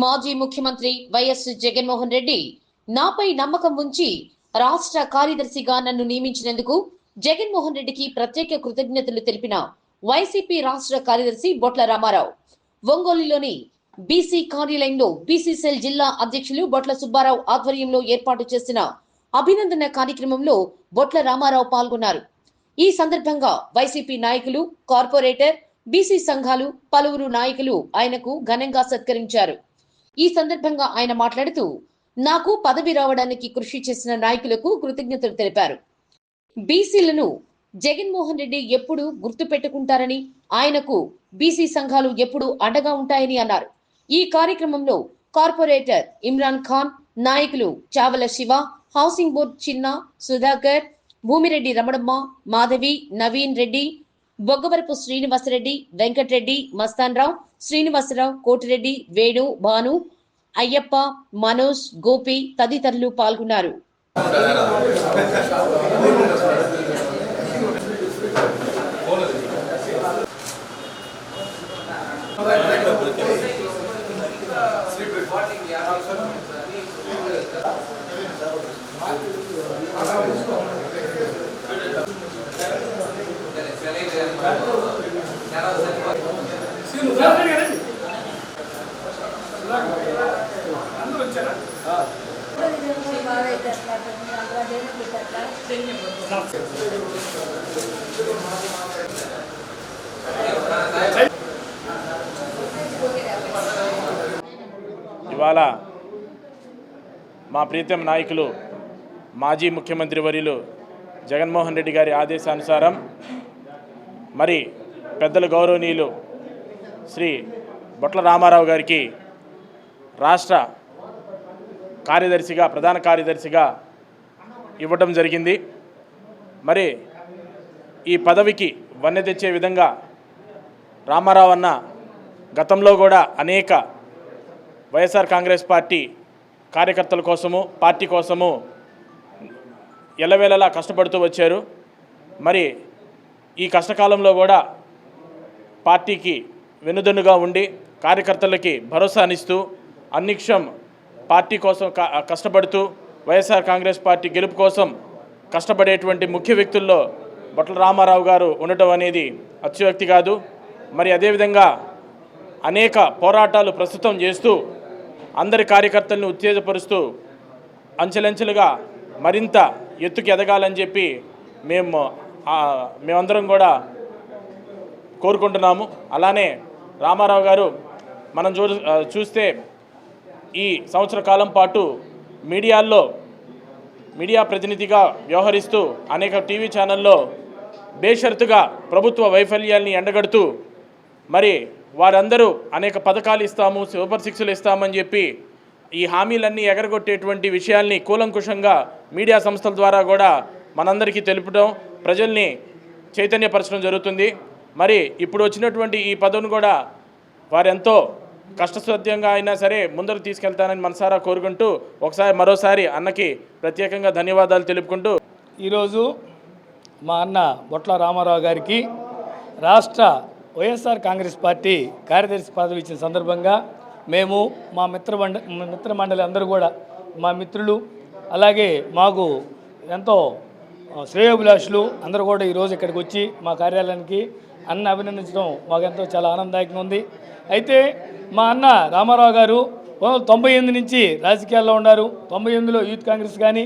మాజీ ముఖ్యమంత్రి వైఎస్ జగన్మోహన్ రెడ్డి నాపై నమ్మకం ఉంచి రాష్ట్ర కార్యదర్శిగా నన్ను నియమించినందుకు జగన్మోహన్ రెడ్డికి ప్రత్యేక కృతజ్ఞతలు తెలిపిన వైసీపీ రాష్ట్ర కార్యదర్శి బొట్ల రామారావు. ఒంగోలులోని బీసీ కార్యాలయంలో బీసీ సెల్ జిల్లా అధ్యక్షులు బొట్ల సుబ్బారావు ఆధ్వర్యంలో ఏర్పాటు చేసిన అభినందన కార్యక్రమంలో బొట్ల రామారావు పాల్గొన్నారు. ఈ సందర్భంగా వైసీపీ నాయకులు కార్పొరేటర్ బీసీ సంఘాలు పలువురు నాయకులు ఆయనకు ఘనంగా సత్కరించారు. ఈ సందర్భంగా ఆయన మాట్లాడుతూ నాకు పదవి రావడానికి కృషి చేసిన నాయకులకు కృతజ్ఞతలు తెలిపారు. బీసీలను జగన్మోహన్ రెడ్డి ఎప్పుడు గుర్తు పెట్టుకుంటారని ఆయనకు బీసీ సంఘాలు ఎప్పుడు అండగా ఉంటాయని అన్నారు. ఈ కార్యక్రమంలో కార్పొరేటర్ ఇమ్రాన్ ఖాన్ నాయకులు చావల శివ హౌసింగ్ బోర్డ్ చిన్న సుధాకర్ భూమిరెడ్డి రమణమ్మ మాధవి నవీన్ రెడ్డి బొగ్గవరపు శ్రీనివాసరెడ్డి వెంకటరెడ్డి మస్తాన్రావు శ్రీనివాసరావు కోటిరెడ్డి వేణు భాను అయ్యప్ప మనోజ్ గోపి తదితరులు పాల్గొన్నారు. ఇవాళ మా ప్రీతం నాయకులు మాజీ ముఖ్యమంత్రి వర్యులు జగన్మోహన్ రెడ్డి గారి ఆదేశానుసారం మరి పెద్దల గౌరవనీయులు శ్రీ బొట్ల రామారావు గారికి రాష్ట్ర కార్యదర్శిగా ప్రధాన కార్యదర్శిగా ఇవ్వటం జరిగింది. మరి ఈ పదవికి వన్నె తెచ్చే విధంగా రామారావు అన్న గతంలో కూడా అనేక వైఎస్ఆర్ కాంగ్రెస్ పార్టీ కార్యకర్తల కోసము పార్టీ కోసము ఎల్లవేళలా కష్టపడుతూ వచ్చారు. మరి ఈ కష్టకాలంలో కూడా పార్టీకి వెనుదన్నుగా ఉండి కార్యకర్తలకి భరోసానిస్తూ అన్నిక్షం పార్టీ కోసం కష్టపడుతూ వైఎస్ఆర్ కాంగ్రెస్ పార్టీ గెలుపు కోసం కష్టపడేటువంటి ముఖ్య వ్యక్తుల్లో బొట్ల రామారావు గారు ఉండటం అనేది అత్యవక్తి కాదు. మరి అదేవిధంగా అనేక పోరాటాలు ప్రస్తుతం చేస్తూ అందరి కార్యకర్తలను ఉత్తేజపరుస్తూ అంచెలంచెలుగా మరింత ఎత్తుకు ఎదగాలని చెప్పి మేము మేమందరం కూడా కోరుకుంటున్నాము. అలానే రామారావు గారు మనం చూ చూస్తే ఈ సంవత్సర కాలం పాటు మీడియాల్లో మీడియా ప్రతినిధిగా వ్యవహరిస్తూ అనేక టీవీ ఛానల్లో బేషరతుగా ప్రభుత్వ వైఫల్యాల్ని ఎండగడుతూ మరి వారందరూ అనేక పథకాలు ఇస్తాము సూపర్ సిక్స్లు ఇస్తామని చెప్పి ఈ హామీలన్నీ ఎగరగొట్టేటువంటి విషయాల్ని కూలంకుషంగా మీడియా సంస్థల ద్వారా కూడా మనందరికీ తెలుపడం ప్రజల్ని చైతన్యపరచడం జరుగుతుంది. మరి ఇప్పుడు వచ్చినటువంటి ఈ పదవిని కూడా వారెంతో కష్టసాధ్యంగా అయినా సరే ముందరకు తీసుకెళ్తానని మనసారా కోరుకుంటూ ఒకసారి మరోసారి అన్నకి ప్రత్యేకంగా ధన్యవాదాలు తెలుపుకుంటూ ఈరోజు మా అన్న బొట్ల రామారావు గారికి రాష్ట్ర వైఎస్ఆర్ కాంగ్రెస్ పార్టీ కార్యదర్శి పదవి ఇచ్చిన సందర్భంగా మేము మా మిత్ర మండ మిత్ర మండలి అందరూ కూడా మా మిత్రులు అలాగే మాకు ఎంతో శ్రేయోభిలాషులు అందరూ కూడా ఈరోజు ఇక్కడికి వచ్చి మా కార్యాలయానికి అన్న అభినందించడం మాకెంతో చాలా ఆనందదాయకంగా ఉంది. అయితే మా అన్న రామారావు గారు తొంభై ఎనిమిది నుంచి రాజకీయాల్లో ఉన్నారు. తొంభై ఎనిమిదిలో యూత్ కాంగ్రెస్ కానీ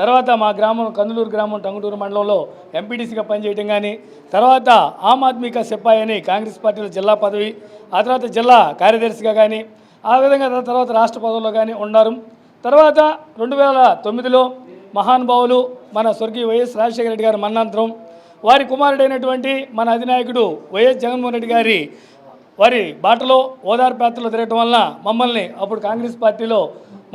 తర్వాత మా గ్రామం కందులూరు గ్రామం టంగుటూరు మండలంలో ఎంపీటీసీగా పనిచేయడం కానీ తర్వాత ఆమ్ ఆద్మీ కా సిపాయి అని కాంగ్రెస్ పార్టీలో జిల్లా పదవి ఆ తర్వాత జిల్లా కార్యదర్శిగా కానీ ఆ విధంగా తర్వాత రాష్ట్ర పదవుల్లో కానీ ఉన్నారు. తర్వాత రెండు వేల తొమ్మిదిలో మహానుభావులు మన స్వర్గీయ వైఎస్ రాజశేఖర రెడ్డి గారి మన్నాంతరం వారి కుమారుడైనటువంటి మన అధినాయకుడు వైఎస్ జగన్మోహన్ రెడ్డి గారి వారి బాటలో ఓదార్పు తిరగటం వలన మమ్మల్ని అప్పుడు కాంగ్రెస్ పార్టీలో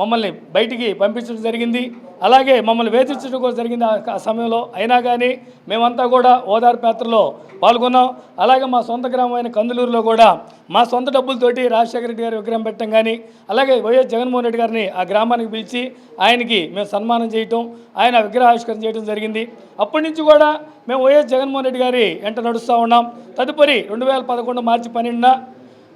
మమ్మల్ని బయటికి పంపించడం జరిగింది. అలాగే మమ్మల్ని వేధించడం కూడా జరిగింది ఆ సమయంలో. అయినా కానీ మేమంతా కూడా ఓదార్పు యాత్రలో పాల్గొన్నాం. అలాగే మా సొంత గ్రామమైన కందులూరులో కూడా మా సొంత డబ్బులతోటి రాజశేఖర రెడ్డి గారి విగ్రహం పెట్టడం కానీ అలాగే వైఎస్ జగన్మోహన్ రెడ్డి గారిని ఆ గ్రామానికి పిలిచి ఆయనకి మేము సన్మానం చేయటం ఆయన విగ్రహావిష్కరణ చేయడం జరిగింది. అప్పటి నుంచి కూడా మేము వైఎస్ జగన్మోహన్ రెడ్డి గారి వెంట నడుస్తూ ఉన్నాం. తదుపరి రెండు వేల పదకొండు మార్చి పన్నెండున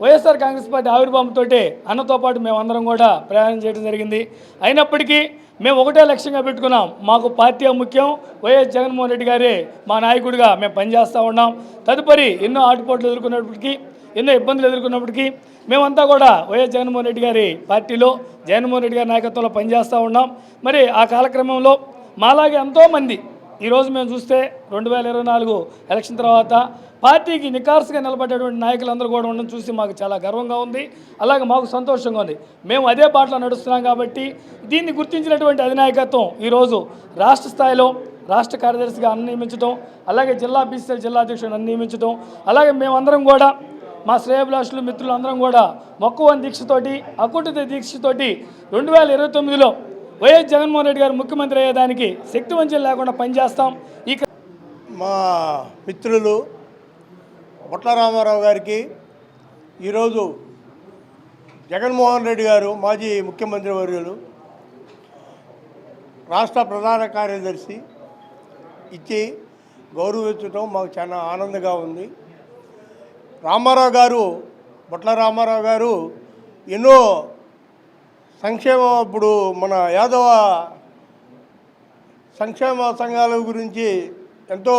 వైఎస్ఆర్ కాంగ్రెస్ పార్టీ ఆవిర్భావంతో అన్నతో పాటు మేమందరం కూడా ప్రయాణం చేయడం జరిగింది. అయినప్పటికీ మేము ఒకటే లక్ష్యంగా పెట్టుకున్నాం. మాకు పార్టీ ముఖ్యం. వైఎస్ జగన్మోహన్ రెడ్డి గారే మా నాయకుడిగా మేము పనిచేస్తూ ఉన్నాం. తదుపరి ఎన్నో ఆటుపోట్లు ఎదుర్కొన్నప్పటికీ ఎన్నో ఇబ్బందులు ఎదుర్కొన్నప్పటికీ మేమంతా కూడా వైఎస్ జగన్మోహన్ రెడ్డి గారి పార్టీలో జగన్మోహన్ రెడ్డి గారి నాయకత్వంలో పనిచేస్తూ ఉన్నాం. మరి ఆ కాలక్రమంలో మాలాగే ఎంతోమంది ఈరోజు మేము చూస్తే రెండు వేల ఇరవై నాలుగు ఎలక్షన్ తర్వాత పార్టీకి నికార్సుగా నిలబడేటువంటి నాయకులందరూ కూడా ఉండడం చూసి మాకు చాలా గర్వంగా ఉంది. అలాగే మాకు సంతోషంగా ఉంది. మేము అదే బాటలో నడుస్తున్నాం కాబట్టి దీన్ని గుర్తించినటువంటి అధినాయకత్వం ఈరోజు రాష్ట్ర స్థాయిలో రాష్ట్ర కార్యదర్శిగా నన్ను నియమించడం అలాగే జిల్లా బీసీఎల్ జిల్లా అధ్యక్షుడు నన్ను నియమించడం అలాగే మేమందరం కూడా మా శ్రేయభిలాషులు మిత్రులు అందరం కూడా మక్కువ దీక్షతోటి అకుంఠిత దీక్షతోటి రెండు వేల ఇరవై తొమ్మిదిలో వైఎస్ జగన్మోహన్ రెడ్డి గారు ముఖ్యమంత్రి అయ్యేదానికి శక్తి వంచన లేకుండా పనిచేస్తాం. ఈ మా మిత్రులు బొట్ల రామారావు గారికి ఈరోజు జగన్మోహన్ రెడ్డి గారు మాజీ ముఖ్యమంత్రి వర్యులు రాష్ట్ర ప్రధాన కార్యదర్శి ఇచ్చి గౌరవించడం మాకు చాలా ఆనందంగా ఉంది. రామారావు గారు బొట్ల రామారావు గారు ఎన్నో సంక్షేమ ఇప్పుడు మన యాదవ సంక్షేమ సంఘాల గురించి ఎంతో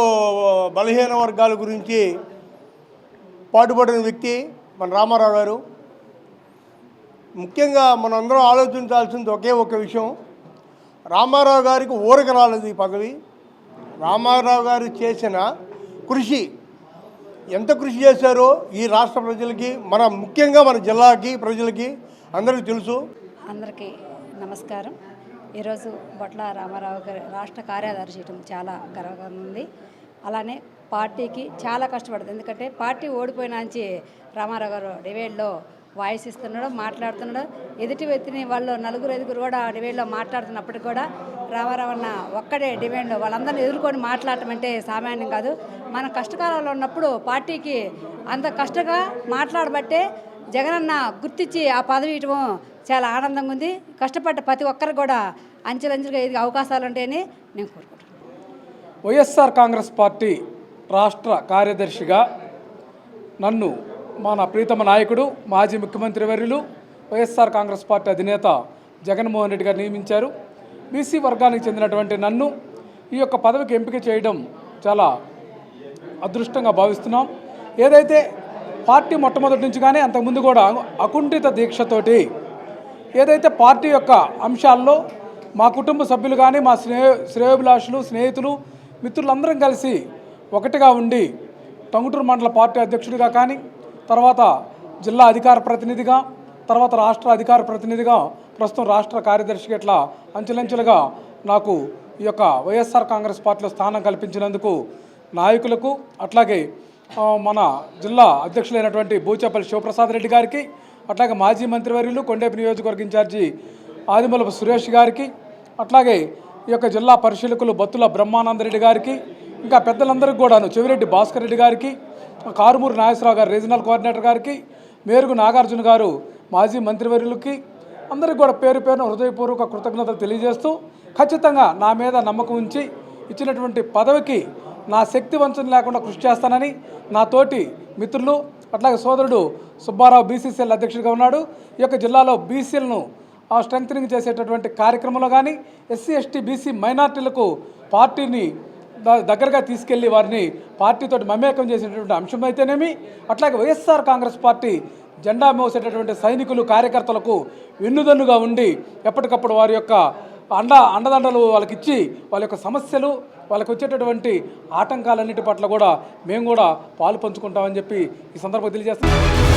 బలహీన వర్గాల గురించి పాటుపడిన వ్యక్తి మన రామారావు గారు. ముఖ్యంగా మనందరం ఆలోచించాల్సింది ఒకే ఒక విషయం. రామారావు గారికి ఊరక రాలేదు ఈ పదవి. రామారావు గారు చేసిన కృషి ఎంత కృషి చేశారో ఈ రాష్ట్ర ప్రజలకి మన ముఖ్యంగా మన జిల్లాకి ప్రజలకి అందరికీ తెలుసు. అందరికీ నమస్కారం. ఈరోజు బొట్ల రామారావు గారి రాష్ట్ర కార్యదర్శి చేయడం చాలా గర్వంగా ఉంది. అలానే పార్టీకి చాలా కష్టపడుతుంది. ఎందుకంటే పార్టీ ఓడిపోయినాంచి రామారావు గారు డివైడ్లో వాయిస్ ఇస్తున్నాడు మాట్లాడుతున్నాడు. ఎదుటి వ్యక్తిని వాళ్ళు నలుగురు ఐదుగురు కూడా డివైడ్లో మాట్లాడుతున్నప్పటికి కూడా రామారావు అన్న ఒక్కడే డిబేట్లో వాళ్ళందరినీ ఎదుర్కొని మాట్లాడటం అంటే సామాన్యం కాదు. మన కష్టకాలంలో ఉన్నప్పుడు పార్టీకి అంత కష్టంగా మాట్లాడబట్టే జగనన్న గుర్తించి ఆ పదవి ఇవ్వడం చాలా ఆనందంగా ఉంది. కష్టపడ్డ ప్రతి ఒక్కరు కూడా అంచెలంచెలుగా ఎదిగే అవకాశాలు ఉంటాయని నేను కోరుకుంటున్నాను వైఎస్ఆర్ కాంగ్రెస్ పార్టీ రాష్ట్ర కార్యదర్శిగా నన్ను మన ప్రీతమ నాయకుడు మాజీ ముఖ్యమంత్రి వర్యులు వైఎస్ఆర్ కాంగ్రెస్ పార్టీ అధినేత జగన్మోహన్ రెడ్డి గారు నియమించారు. బీసీ వర్గానికి చెందినటువంటి నన్ను ఈ యొక్క పదవికి ఎంపిక చేయడం చాలా అదృష్టంగా భావిస్తున్నాం. ఏదైతే పార్టీ మొట్టమొదటి నుంచి కానీ అంతకుముందు కూడా అకుంఠిత దీక్షతోటి ఏదైతే పార్టీ యొక్క అంశాల్లో మా కుటుంబ సభ్యులు కానీ మా స్నేహ శ్రేయోభిలాషులు స్నేహితులు మిత్రులందరం కలిసి ఒకటిగా ఉండి టంగుటూరు మండల పార్టీ అధ్యక్షుడిగా కానీ తర్వాత జిల్లా అధికార ప్రతినిధిగా తర్వాత రాష్ట్ర అధికార ప్రతినిధిగా ప్రస్తుతం రాష్ట్ర కార్యదర్శిగా ఇట్లా అంచెలంచెలుగా నాకు ఈ యొక్క వైఎస్ఆర్ కాంగ్రెస్ పార్టీలో స్థానం కల్పించినందుకు నాయకులకు అట్లాగే మన జిల్లా అధ్యక్షులైనటువంటి బూచేపల్లి శివప్రసాద్ రెడ్డి గారికి అట్లాగే మాజీ మంత్రివర్యులు కొండేపు నియోజకవర్గ ఇన్ఛార్జి ఆదిమూలపు సురేష్ గారికి అట్లాగే ఈ యొక్క జిల్లా పరిశీలకులు బత్తుల బ్రహ్మానందరెడ్డి గారికి ఇంకా పెద్దలందరికీ కూడాను చెవిరెడ్డి భాస్కర్ రెడ్డి గారికి కారుమూరు నాగేశ్వరరావు గారు రీజనల్ కోఆర్డినేటర్ గారికి మేరుగు నాగార్జున గారు మాజీ మంత్రివర్యులకి అందరికీ కూడా పేరు పేరున హృదయపూర్వక కృతజ్ఞతలు తెలియజేస్తూ ఖచ్చితంగా నా మీద నమ్మకం ఉంచి ఇచ్చినటువంటి పదవికి నా శక్తి వంచన లేకుండా కృషి చేస్తానని నా తోటి మిత్రులు అట్లాగే సోదరుడు సుబ్బారావు బీసీసీఎల్ అధ్యక్షుడిగా ఉన్నాడు. ఈ యొక్క జిల్లాలో బీసీలను స్ట్రెంగ్త్నింగ్ చేసేటటువంటి కార్యక్రమంలో కానీ ఎస్సీ ఎస్టీ బీసీ మైనార్టీలకు పార్టీని దగ్గరగా తీసుకెళ్ళి వారిని పార్టీతో మమేకం చేసినటువంటి అంశం అయితేనేమి అట్లాగే వైఎస్ఆర్ కాంగ్రెస్ పార్టీ జెండా మోసేటటువంటి సైనికులు కార్యకర్తలకు వెన్నుదన్నుగా ఉండి ఎప్పటికప్పుడు వారి యొక్క అండ అండదండలు వాళ్ళకి ఇచ్చి వాళ్ళ యొక్క సమస్యలు వాళ్ళకి వచ్చేటటువంటి ఆటంకాలన్నిటి పట్ల కూడా మేము కూడా పాలు పంచుకుంటామని చెప్పి ఈ సందర్భంగా తెలియజేస్తున్నాం.